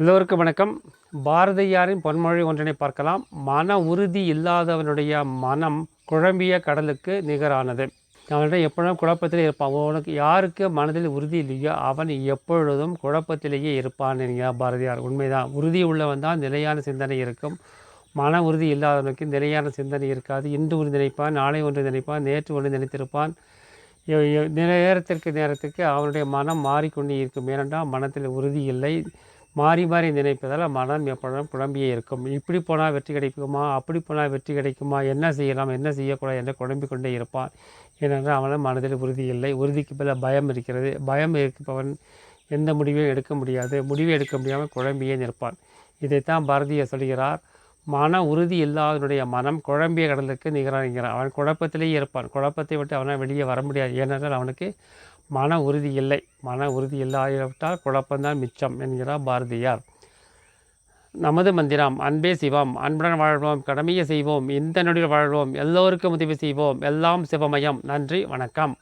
எல்லோருக்கும் வணக்கம். பாரதியாரின் பொன்மொழி ஒன்றினை பார்க்கலாம். மன உறுதி இல்லாதவனுடைய மனம் குழம்பிய கடலுக்கு நிகரானது. அவனிடம் எப்பொழுதும் குழப்பத்திலே இருப்பான். உனக்கு யாருக்கு மனதில் உறுதி இல்லையோ அவன் எப்பொழுதும் குழப்பத்திலேயே இருப்பான் என்கிறார் பாரதியார். உண்மைதான். உறுதி உள்ளவன் தான் நிலையான சிந்தனை இருக்கும். மன உறுதி இல்லாதவனுக்கு நிலையான சிந்தனை இருக்காது. இன்று ஒன்று நினைப்பான் நாளை ஒன்று நினைப்பான் நேற்று ஒன்று நினைத்திருப்பான். நேரத்திற்கு நேரத்துக்கு அவனுடைய மனம் மாறிக்கொண்டே இருக்கும். ஏனென்றால் மனத்தில் உறுதி இல்லை. மாறி மாறி நினைப்பதால் மனம் எப்பொழுதும் குழம்பியே இருக்கும். இப்படி போனால் வெற்றி கிடைக்குமா? அப்படி போனால் வெற்றி கிடைக்குமா? என்ன செய்யலாம்? என்ன செய்யக்கூடாது? என்று குழம்பிக் கொண்டே இருப்பான். ஏனென்றால் அவன் மனதில் உறுதி இல்லை. உறுதிக்கு பதிலாக பயம் இருக்கிறது. பயம் இருப்பவன் எந்த முடிவையும் எடுக்க முடியாது. முடிவை எடுக்க முடியாமல் குழம்பியே நிற்பான். இதைத்தான் பாரதியார் சொல்கிறார் மன உறுதி இல்லாதவனுடைய மனம் குழம்பிய கடலுக்கு நிகராகிறான் அவன் குழப்பத்திலேயே இருப்பான். குழப்பத்தை விட்டு அவனால் வெளியே வர முடியாது. ஏனென்றால் அவனுக்கு மன உறுதி இல்லை. மன உறுதி இல்லாவிட்டால் குழப்பம்தான் மிச்சம் என்கிறார் பாரதியார். நமது மந்திரம் அன்பே சிவம் அன்புடன் வாழ்வோம் கடமையை செய்வோம் இந்த நொடியில் வாழ்வோம் எல்லோருக்கும் உதவி செய்வோம் எல்லாம் சிவமயம். நன்றி வணக்கம்.